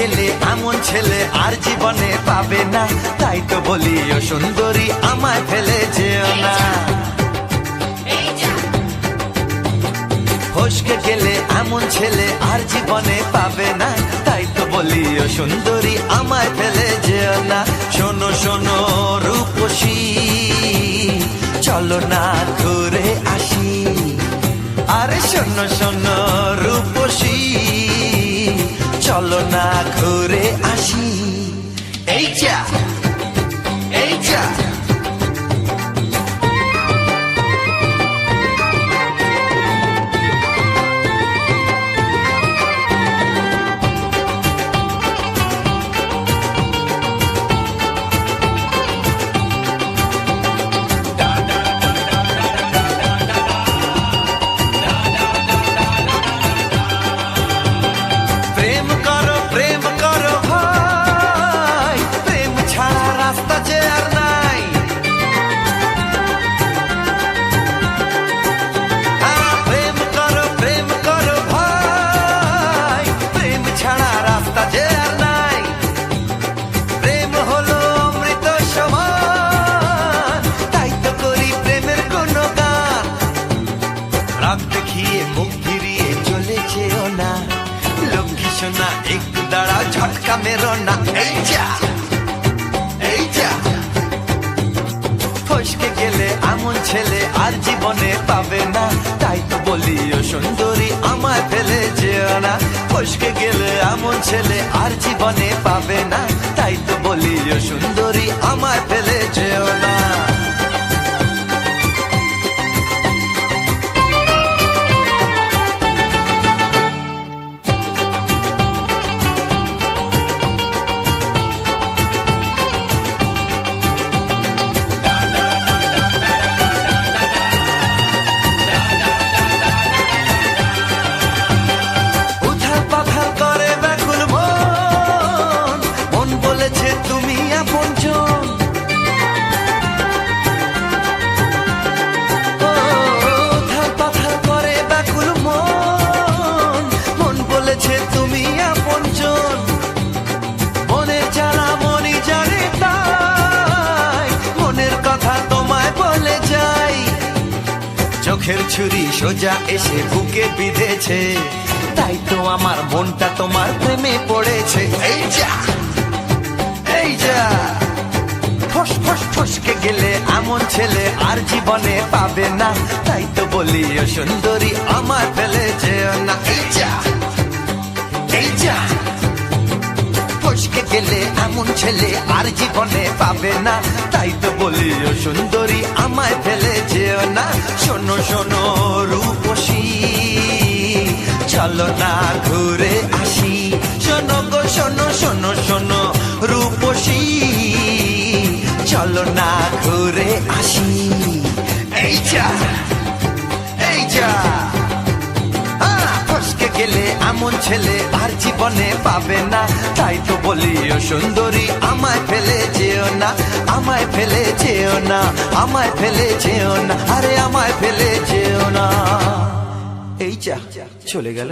গেলে এমন ছেলে আর জীবনে পাবে না। তাই তো বলি, ও সুন্দরী আমায় ফেলে যেও না। ফসকে গেলে এমন ছেলে আর জীবনে পাবে না। তাই তো বলি, ও সুন্দরী আমায় ফেলে যেও না। শোনো শোনো, রূপসী, চলো না ঘুরে আসি। আরে শোনো শোনো, রূপসী। চলো না ঘুরে আসি। এই যা এই যা। রাত দেখিয়ে মুখ ফিরিয়ে চলে যেও না। লক্ষ্মী সোনা একটু দাঁড়াও ঝটকা মেরো না। এই যা এই যা। ফসকে গেলে এমন ছেলে, আর জীবনে পাবে না। তাই তো বলি ও সুন্দরী আমায় ফেলে যেও না। ফসকে গেলে এমন ছেলে, আর জীবনে পাবে না। তাই তো বলি ও সুন্দরী আমায় ফেলে যেও না। সোজা এসে বুকে বিঁধেছে। তাই তো আমার মনটা তোমার প্রেমে পড়েছে। এই যা এই যা। ফস ফস ফসকে গেলে এমন ছেলে আর জীবনে পাবে না। তাই তো বলি সুন্দরী এমন ছেলে আর জীবনে পাবে না। তাই তো বলি ও সুন্দরী আমায় ফেলে যেও না। শোনো শোনো, রূপসী, চলো না ঘুরে আসি। শোনো গো, শোনো শোনো শোনো, রূপসী, চলো না ঘুরে আসি। এই যা এই যা। গেলে এমন ছেলে আর জীবনে পাবে না। তাই তো বলি, ও সুন্দরী, আমায় ফেলে যেও না, আমায় ফেলে যেও না, আমায় ফেলে যেও না, আরে আমায় ফেলে যেও না। এই চা চলে গেল।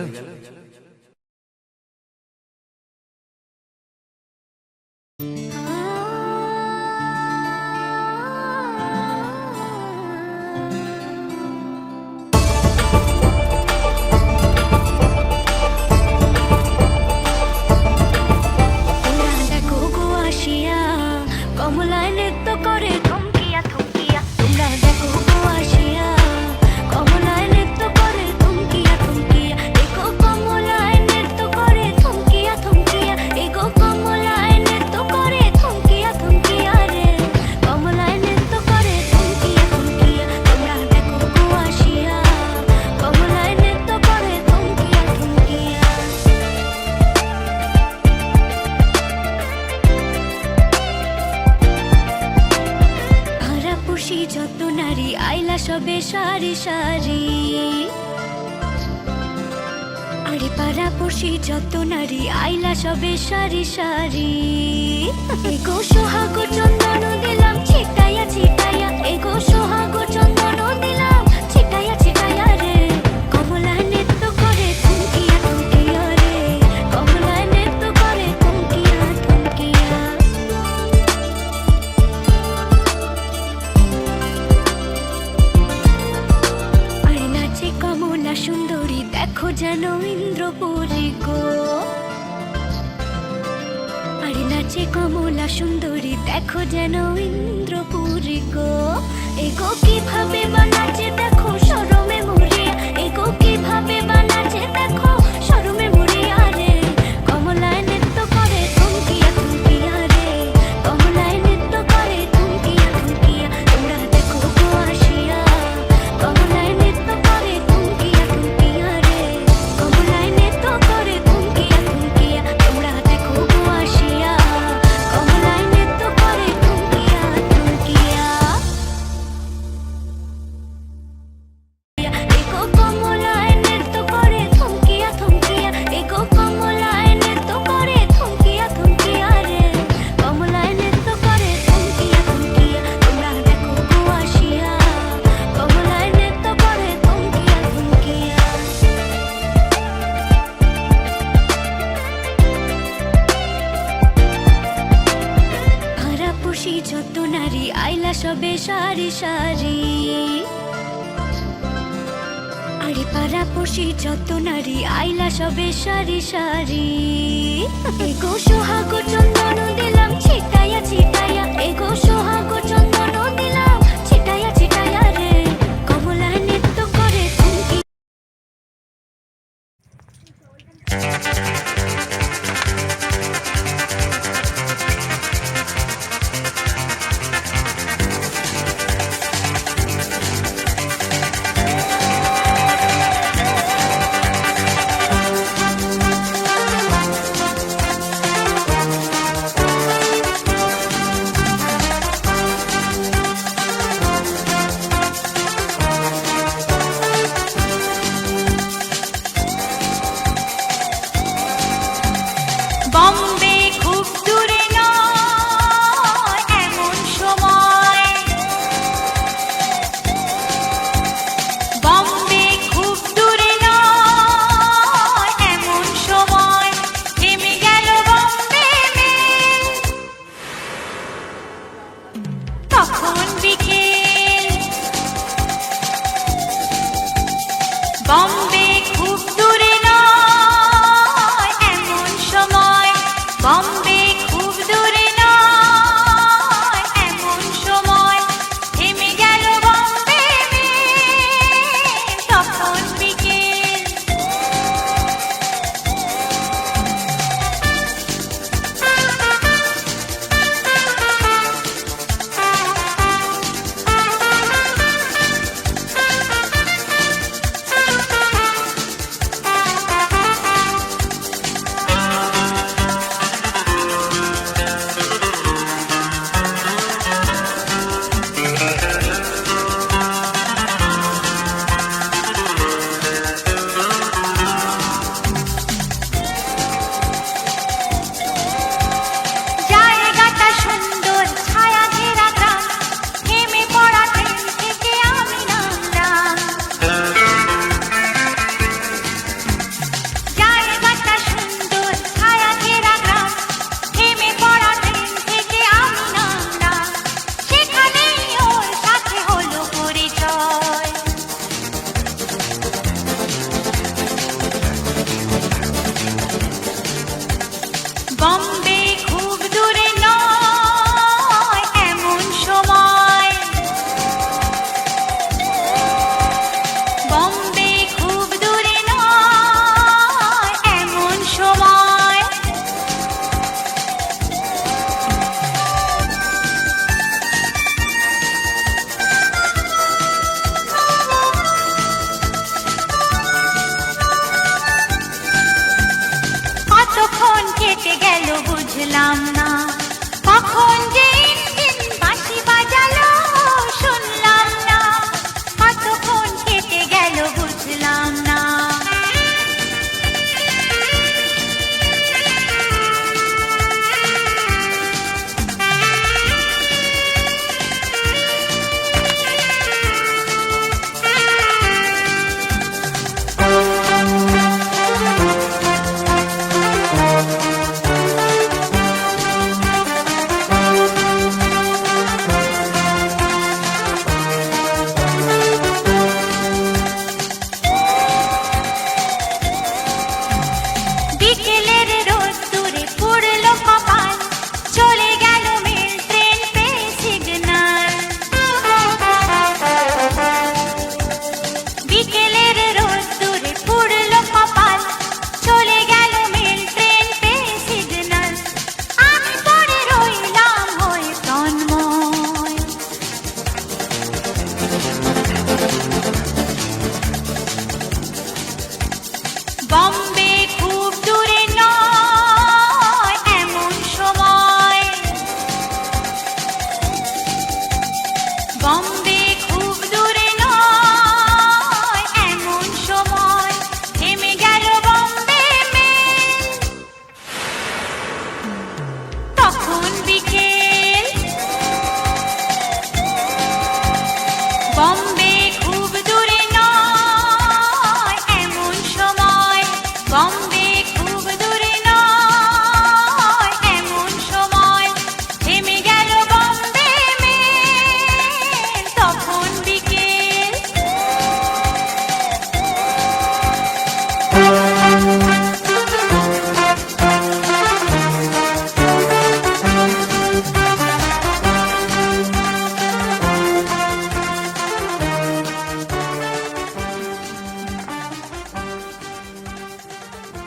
সারি। আরে পাড়া পড়শি, যত নারী, আইলা সবে সারি সারি। এগো সোহাগ চন্দন দিলাম ছিটাইয়া ছিটাইয়া, এগো যেন ইন্দ্রপুরী গো? আর নাচে কমলা সুন্দরী, দেখো যেন ইন্দ্রপুরী গো। এগো কীভাবে বা নাচে দেখো